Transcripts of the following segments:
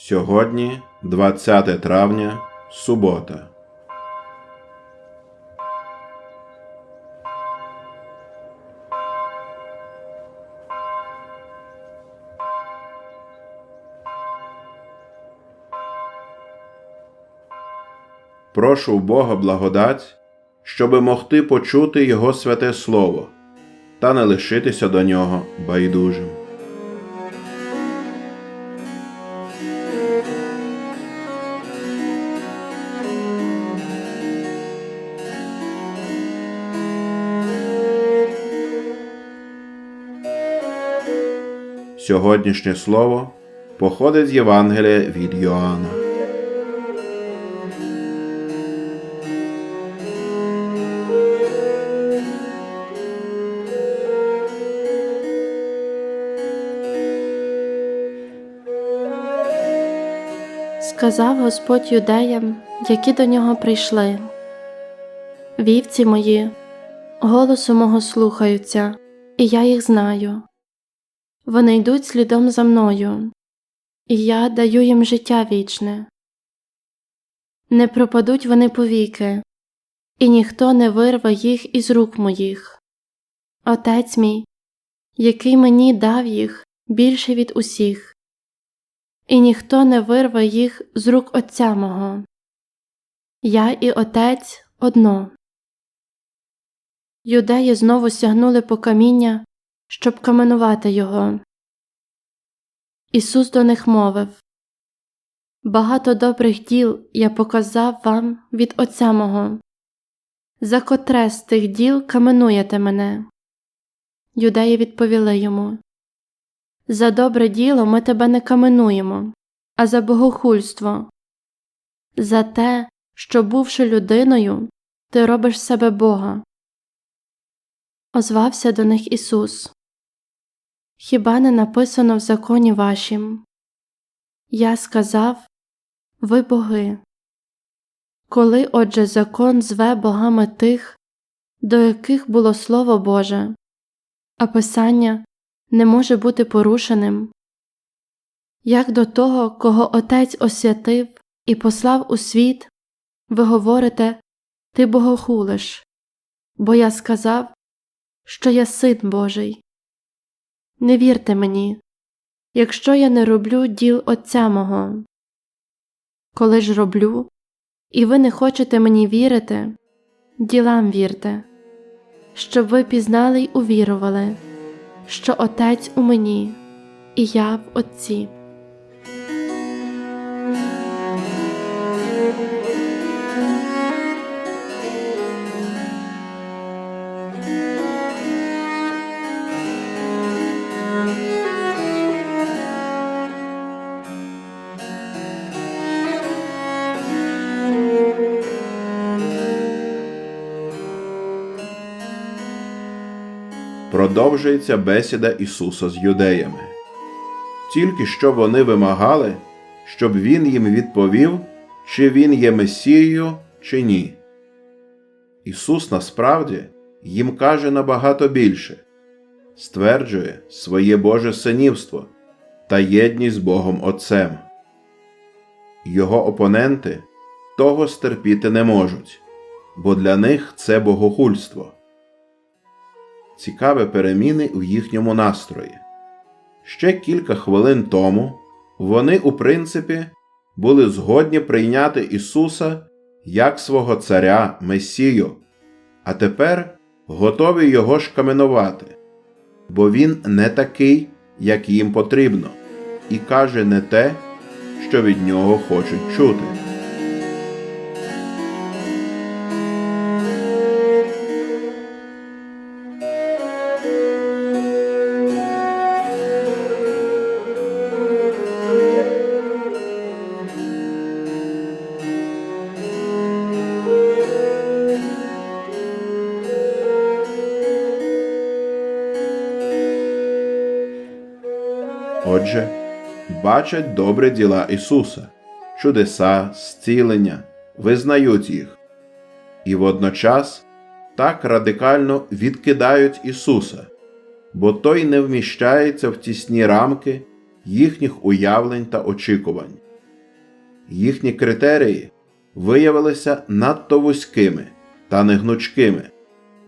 Сьогодні 20 травня, субота. Прошу у Бога благодать, щоби могти почути Його святе Слово та не лишитися до нього байдужим. Сьогоднішнє слово походить з Євангелія від Йоанна. Сказав Господь юдеям, які до нього прийшли. Вівці мої, голосу мого слухаються, і я їх знаю. Вони йдуть слідом за мною, і я даю їм життя вічне. Не пропадуть вони повіки, і ніхто не вирве їх із рук моїх. Отець мій, який мені дав їх більше від усіх і ніхто не вирве їх з рук Отця мого. Я і Отець одно. Юдеї знову сягнули по каміння, щоб каменувати його. Ісус до них мовив Багато добрих діл я показав вам від Отця мого. За котре з тих діл каменуєте мене? Юдеї відповіли йому за добре діло ми тебе не каменуємо, а за богохульство, за те, що, бувши людиною, ти робиш себе Бога. Озвався до них Ісус. Хіба не написано в законі вашім? Я сказав ви боги. Коли отже закон зве богами тих, до яких було Слово Боже, а Писання не може бути порушеним, як до того, кого Отець освятив і послав у світ, ви говорите Ти богохулиш, бо я сказав, що я син Божий. Не вірте мені, якщо я не роблю діл Отця мого. Коли ж роблю, і ви не хочете мені вірити, ділам вірте, щоб ви пізнали й увірували що Отець у мені, і я в Отці. Продовжується бесіда Ісуса з юдеями. Тільки що вони вимагали, щоб Він їм відповів, чи Він є Месією, чи ні. Ісус насправді їм каже набагато більше стверджує своє Боже синівство та єдність з Богом Отцем. Його опоненти того стерпіти не можуть, бо для них це богохульство цікаві переміни у їхньому настрої. Ще кілька хвилин тому вони, у принципі, були згодні прийняти Ісуса як свого Царя Месію, а тепер готові Його шкаменувати, бо Він не такий, як їм потрібно, і каже не те, що від нього хочуть чути. Отже, бачать добрі діла Ісуса, чудеса, зцілення, визнають їх, і водночас так радикально відкидають Ісуса, бо Той не вміщається в тісні рамки їхніх уявлень та очікувань. їхні критерії виявилися надто вузькими та негнучкими,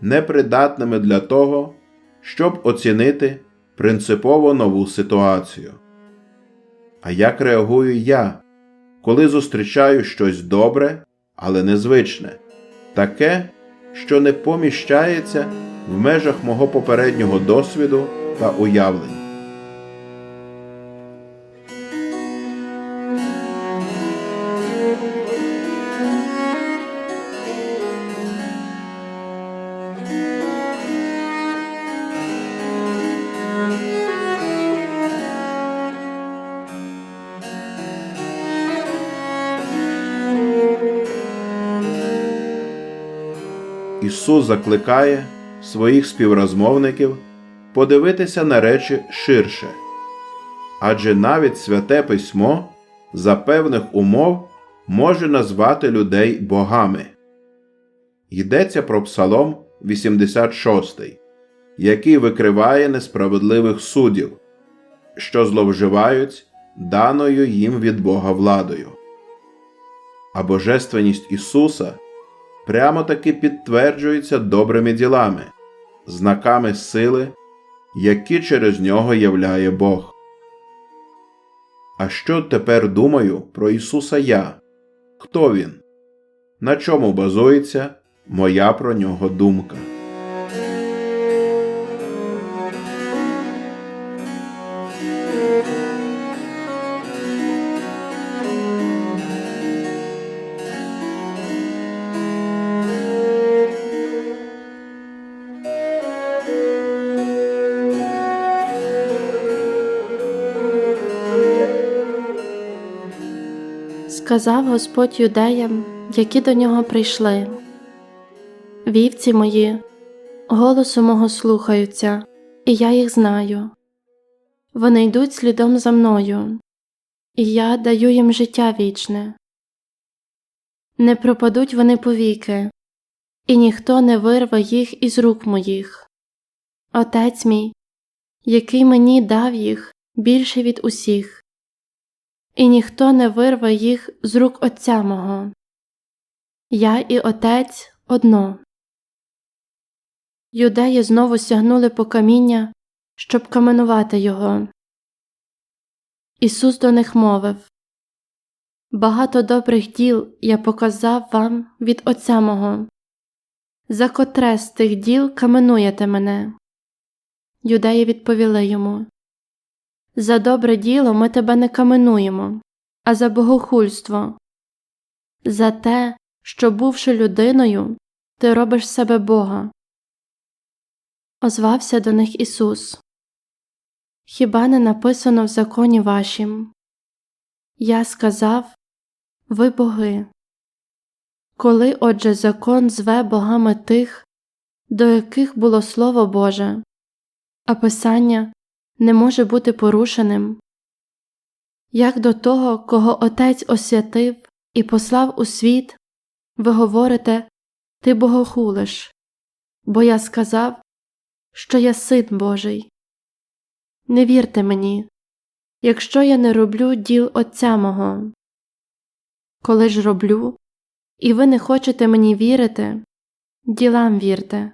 непридатними для того, щоб оцінити принципово нову ситуацію. А як реагую я, коли зустрічаю щось добре, але незвичне, таке, що не поміщається в межах мого попереднього досвіду та уявлень? Ісус закликає своїх співрозмовників подивитися на речі ширше, адже навіть святе письмо за певних умов може назвати людей богами. Йдеться про Псалом 86, який викриває несправедливих суддів, що зловживають даною їм від Бога владою. А божественність Ісуса прямо таки підтверджується добрими ділами, знаками сили, які через нього являє Бог. А що тепер думаю про Ісуса я? Хто Він? На чому базується моя про нього думка? Сказав Господь юдеям, які до нього прийшли. Вівці мої, голосу мого слухаються, і я їх знаю. Вони йдуть слідом за мною, і я даю їм життя вічне. Не пропадуть вони повіки, і ніхто не вирве їх із рук моїх. Отець мій, який мені дав їх більше від усіх і ніхто не вирве їх з рук Отця мого. Я і Отець одно. Юдеї знову сягнули по каміння, щоб каменувати його. Ісус до них мовив Багато добрих діл я показав вам від Отця мого. За котре з тих діл каменуєте мене? Юдеї відповіли йому за добре діло ми тебе не каменуємо, а за богохульство, за те, що, бувши людиною, ти робиш себе Бога. Озвався до них Ісус. Хіба не написано в законі вашім? Я сказав Ви боги. Коли отже закон зве богами тих, до яких було Слово Боже, а Писання не може бути порушеним, як до того, кого Отець освятив і послав у світ, ви говорите Ти богохулиш, бо я сказав, що я син Божий. Не вірте мені, якщо я не роблю діл Отця мого. Коли ж роблю, і ви не хочете мені вірити, ділам вірте,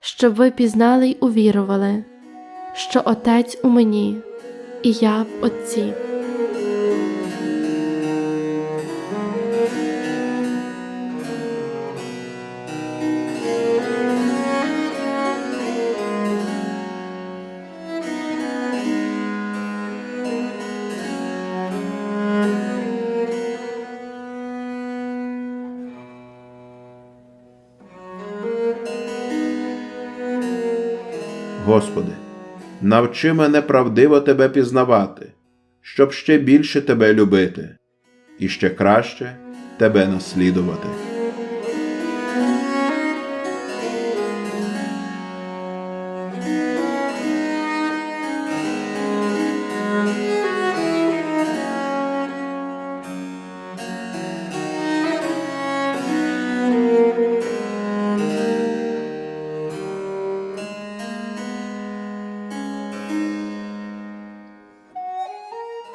щоб ви пізнали й увірували що Отець у мені, і я в Отці. Господи, навчи мене правдиво Тебе пізнавати, щоб ще більше Тебе любити і ще краще Тебе наслідувати.